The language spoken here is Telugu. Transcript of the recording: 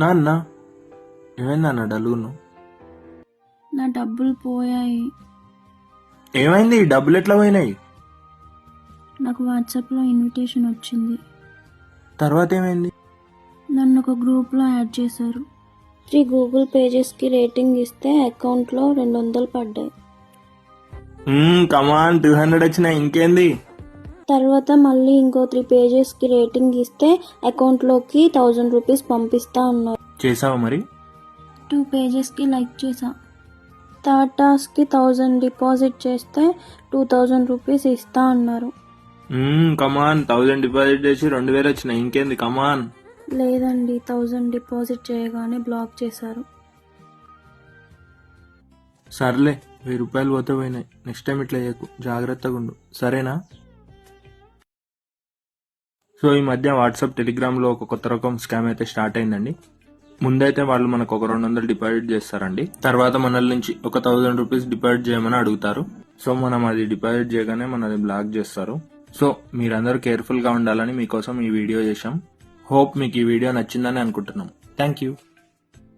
నాన్న ఏమైందన్న డలుగును నా డబ్బులు పోయాయి. ఏమైంది? ఈ డబ్బులు ఎట్లా పోయినాయి? నాకు వాట్సాప్లో ఇన్విటేషన్ వచ్చింది. తర్వాత ఏమైంది? నన్ను ఒక గ్రూప్లో యాడ్ చేశారు. త్రీ గూగుల్ పేజెస్కి రేటింగ్ ఇస్తే అకౌంట్లో రెండు వందలు పడ్డాయి. కమాన్ టూ హండ్రెడ్ వచ్చినాయి. ఇంకేంది? తర్వాత మళ్ళీ ఇంకో త్రీ పేజెస్కి రేటింగ్ ఇస్తే అకౌంట్లోకి థౌజండ్ రూపీస్ పంపిస్తా ఉన్నారు చేసావా మరి? టూ పేజెస్కి లైక్ చేసా. థర్డ్ టాస్క్కి థౌజండ్ డిపాజిట్ చేస్తే టూ థౌజండ్ రూపీస్ ఇస్తా అన్నారు. కమాన్ థౌజండ్ డిపాజిట్ చేసి రెండు వేలు వచ్చినాయి ఇంకేంది కమాన్ లేదండి థౌజండ్ డిపాజిట్ చేయగానే బ్లాక్ చేశారు. సర్లే వెయ్యి రూపాయలు పోతే పోయినాయి. నెక్స్ట్ టైం ఇట్లా చేయకు జాగ్రత్తగా ఉండు. సరేనా? సో ఈ మధ్య వాట్సాప్ టెలిగ్రామ్లో ఒక కొత్త రకం స్కామ్ అయితే స్టార్ట్ అయిందండి. ముందైతే వాళ్ళు మనకు ఒక రెండు వందలు డిపాజిట్ చేస్తారండి. తర్వాత మనల నుంచి ఒక థౌజండ్ రూపీస్ డిపాజిట్ చేయమని అడుగుతారు. సో మనం అది డిపాజిట్ చేయగానే మనది బ్లాక్ చేస్తారు. సో మీరందరూ కేర్ఫుల్గా ఉండాలని మీకోసం ఈ వీడియో చేశాం. హోప్ మీకు ఈ వీడియో నచ్చిందని అనుకుంటున్నాం. Thank you